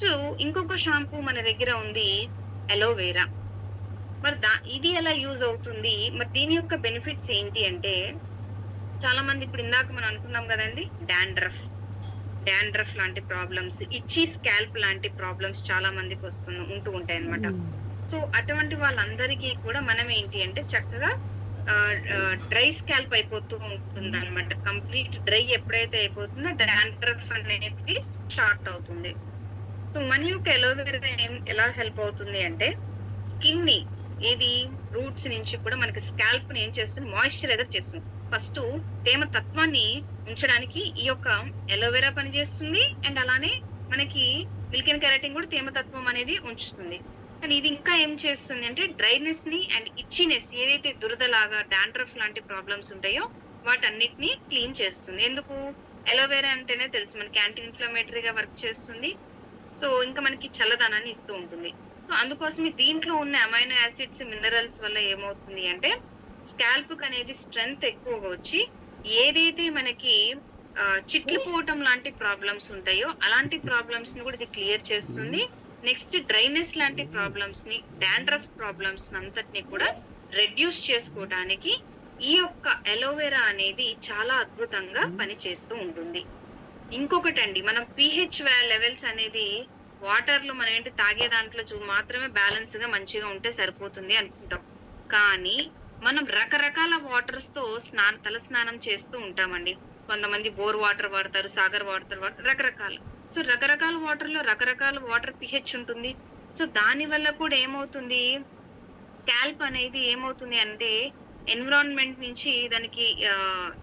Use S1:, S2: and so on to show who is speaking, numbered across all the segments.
S1: So ఇంకొక shampoo మన దగ్గర ఉంది అలోవెరా మరి దా ఇది ఎలా యూజ్ అవుతుంది? మరి దీని యొక్క బెనిఫిట్స్ ఏంటి అంటే చాలా మంది ఇప్పుడు ఇందాక మనం అనుకున్నాం కదండి డాండ్రఫ్ డాండ్రఫ్ లాంటి ప్రాబ్లమ్స్ ఇచ్చి స్కాల్ప్ లాంటి ప్రాబ్లమ్స్ చాలా మందికి వస్తు ఉంటూ ఉంటాయి అన్నమాట సో అటువంటి వాళ్ళందరికీ కూడా మనం ఏంటి అంటే చక్కగా డ్రై స్కాల్ప్ అయిపోతూ ఉంటుంది అనమాట కంప్లీట్ డ్రై ఎప్పుడైతే అయిపోతుందో డాండ్రఫ్ అనేది స్టార్ట్ అవుతుంది. సో యొక్క ఎలోవెరా ఎలా హెల్ప్ అవుతుంది అంటే స్కిన్ని ఏది రూట్స్ నుంచి కూడా మనకి స్కాల్ప్ని ఏం చేస్తుంది? మాయిశ్చరైజర్ చేస్తుంది. ఫస్ట్ తేమ తత్వాన్ని ఉంచడానికి ఈ యొక్క ఎలోవెరా పనిచేస్తుంది. అండ్ అలానే మనకి మిల్క్ అండ్ కెరాటిన్ కూడా తేమ తత్వం అనేది ఉంచుతుంది. కానీ ఇది ఇంకా ఏం చేస్తుంది అంటే డ్రైనెస్ని అండ్ ఇచ్చినెస్ ఏదైతే దురదలాగా డాండ్రఫ్ లాంటి ప్రాబ్లమ్స్ ఉంటాయో వాటన్నిటిని క్లీన్ చేస్తుంది. ఎందుకు? ఎలోవెరా అంటేనే తెలుసు మనకి యాంటీ ఇన్ఫ్లమేటరీగా వర్క్ చేస్తుంది. సో ఇంకా మనకి చల్లదనాన్ని ఇస్తూ ఉంటుంది. సో అందుకోసమే దీంట్లో ఉన్న అమైనో యాసిడ్స్ మినరల్స్ వల్ల ఏమవుతుంది అంటే స్కాల్ప్ అనేది స్ట్రెంగ్త్ ఎక్కువగా వచ్చి ఏదైతే మనకి చిట్లిపోవటం లాంటి ప్రాబ్లమ్స్ ఉంటాయో అలాంటి ప్రాబ్లమ్స్ని కూడా ఇది క్లియర్ చేస్తుంది. నెక్స్ట్ డ్రైనెస్ లాంటి ప్రాబ్లమ్స్ని డాండ్రఫ్ ప్రాబ్లమ్స్ అంతటిని కూడా రెడ్యూస్ చేసుకోవడానికి ఈ యొక్క అలోవెరా అనేది చాలా అద్భుతంగా పనిచేస్తూ ఉంటుంది. ఇంకొకటి అండి మనం పిహెచ్ లెవెల్స్ అనేది వాటర్లో మనం ఏంటి తాగే దాంట్లో చూ మాత్రమే బ్యాలెన్స్గా మంచిగా ఉంటే సరిపోతుంది అనుకుంటాం. కానీ మనం రకరకాల వాటర్స్తో స్నాన తల స్నానం చేస్తూ ఉంటామండి. కొంతమంది బోర్ వాటర్ వాడతారు సాగర్ వాటర్ వాడతారు రకరకాల. సో రకరకాల వాటర్లో రకరకాల వాటర్ పిహెచ్ ఉంటుంది. సో దాని వల్ల కూడా ఏమవుతుంది? క్యాల్ప్ అనేది ఏమవుతుంది అంటే ఎన్విరాన్మెంట్ నుంచి దానికి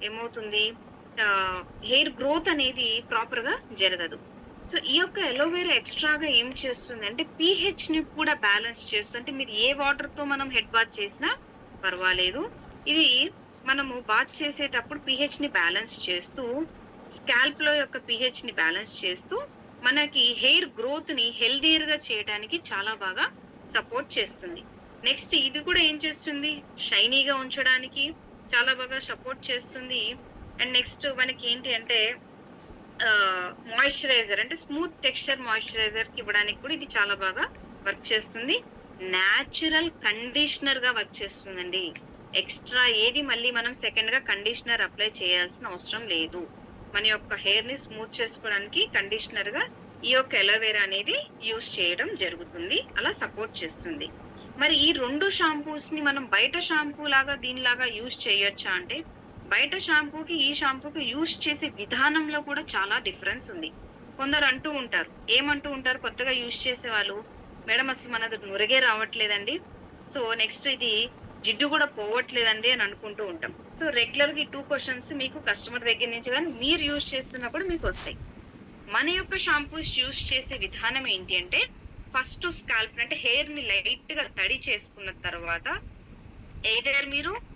S1: ఏమవుతుంది? హెయిర్ గ్రోత్ అనేది ప్రాపర్గా జరగదు. సో ఈ యొక్క ఎలోవేరా ఎక్స్ట్రాగా ఏం చేస్తుంది అంటే పిహెచ్ని కూడా బ్యాలెన్స్ చేస్తుంటే మీరు ఏ వాటర్తో మనం హెడ్ బాత్ చేసినా పర్వాలేదు. ఇది మనము బాత్ చేసేటప్పుడు పిహెచ్ని బ్యాలెన్స్ చేస్తూ స్కాల్ప్లో యొక్క పిహెచ్ని బ్యాలెన్స్ చేస్తూ మనకి హెయిర్ గ్రోత్ని హెల్దీర్గా చేయడానికి చాలా బాగా సపోర్ట్ చేస్తుంది. నెక్స్ట్ ఇది కూడా ఏం చేస్తుంది? షైనీగా ఉంచడానికి చాలా బాగా సపోర్ట్ చేస్తుంది. అండ్ నెక్స్ట్ మనకి ఏంటి అంటే మాయిశ్చరైజర్ అంటే స్మూత్ టెక్స్చర్ మాయిశ్చరైజర్ ఇవ్వడానికి కూడా ఇది చాలా బాగా వర్క్ చేస్తుంది. న్యాచురల్ కండిషనర్గా వర్క్ చేస్తుందండి. ఎక్స్ట్రా ఏది మళ్ళీ మనం సెకండ్గా కండిషనర్ అప్లై చేయాల్సిన అవసరం లేదు. మన యొక్క హెయిర్ని స్మూత్ చేసుకోవడానికి కండిషనర్గా ఈ యొక్క ఎలోవేరా అనేది యూస్ చేయడం జరుగుతుంది. అలా సపోర్ట్ చేస్తుంది. మరి ఈ రెండు షాంపూస్ని మనం బయట షాంపూ లాగా దీనిలాగా యూస్ చేయొచ్చా అంటే బయట షాంపూకి ఈ షాంపూకి యూజ్ చేసే విధానంలో కూడా చాలా డిఫరెన్స్ ఉంది. కొందరు అంటూ ఉంటారు. ఏమంటూ ఉంటారు? కొత్తగా యూజ్ చేసే వాళ్ళు. మేడం అసలు మనది నురగే రావట్లేదండి. సో నెక్స్ట్ ఇది జిడ్డు కూడా పోవట్లేదండి అని అనుకుంటూ ఉంటాం. సో రెగ్యులర్గా ఈ టూ క్వశ్చన్స్ మీకు కస్టమర్ దగ్గర నుంచి కానీ మీరు యూజ్ చేస్తున్నప్పుడు మీకు వస్తాయి. మన యొక్క షాంపూస్ యూజ్ చేసే విధానం ఏంటి అంటే ఫస్ట్ స్కాల్ప్ అంటే హెయిర్ని తడి చేసుకున్న తర్వాత ఏదైనా మీరు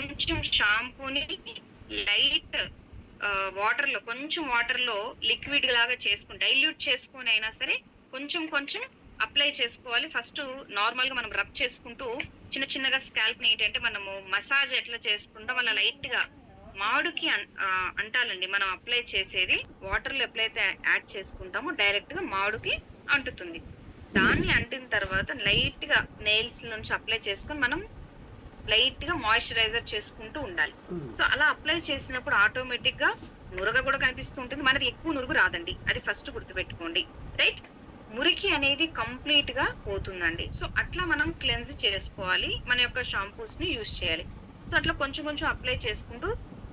S1: కొంచెం షాంపూని లైట్ వాటర్లో కొంచెం వాటర్లో లిక్విడ్ లాగా చేసుకుని డైల్యూట్ చేసుకొని అయినా సరే కొంచెం కొంచెం అప్లై చేసుకోవాలి. ఫస్ట్ నార్మల్గా మనం రబ్ చేసుకుంటూ చిన్న చిన్నగా స్కాల్ప్ ఏంటంటే మనము మసాజ్ ఎట్లా చేసుకుంటాం అలా లైట్గా మాడుకి అంటాలండి. మనం అప్లై చేసేది వాటర్లో ఎప్పుడైతే యాడ్ చేసుకుంటామో డైరెక్ట్గా మాడుకి అంటుతుంది. దాన్ని అంటిన తర్వాత లైట్గా నెయిల్స్ నుంచి అప్లై చేసుకొని మనం లైట్గా మాయిశ్చరైజర్ చేసుకుంటూ ఉండాలి. సో అలా అప్లై చేసినప్పుడు ఆటోమేటిక్గా నురగ కూడా కనిపిస్తూ ఉంటుంది. మనది ఎక్కువ నురుగు రాదండి. అది ఫస్ట్ గుర్తుపెట్టుకోండి. రైట్ మురికి అనేది కంప్లీట్గా పోతుందండి. సో అట్లా మనం క్లెన్స్ చేసుకోవాలి. మన యొక్క షాంపూస్ని యూజ్ చేయాలి. సో అట్లా కొంచెం కొంచెం అప్లై చేసుకుంటూ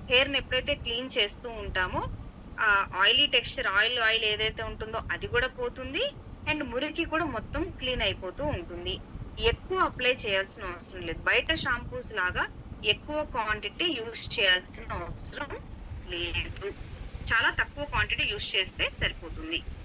S1: హెయిర్ని ఎప్పుడైతే క్లీన్ చేస్తూ ఉంటామో ఆ ఆయిలీ టెక్స్చర్ ఆయిల్ ఆయిల్ ఏదైతే ఉంటుందో అది కూడా పోతుంది. అండ్ మురికి కూడా మొత్తం క్లీన్ అయిపోతూ ఉంటుంది. ఎక్కువ అప్లై చేయాల్సిన అవసరం లేదు. బయట షాంపూస్ లాగా ఎక్కువ క్వాంటిటీ యూజ్ చేయాల్సిన అవసరం లేదు. చాలా తక్కువ క్వాంటిటీ యూజ్ చేస్తే సరిపోతుంది.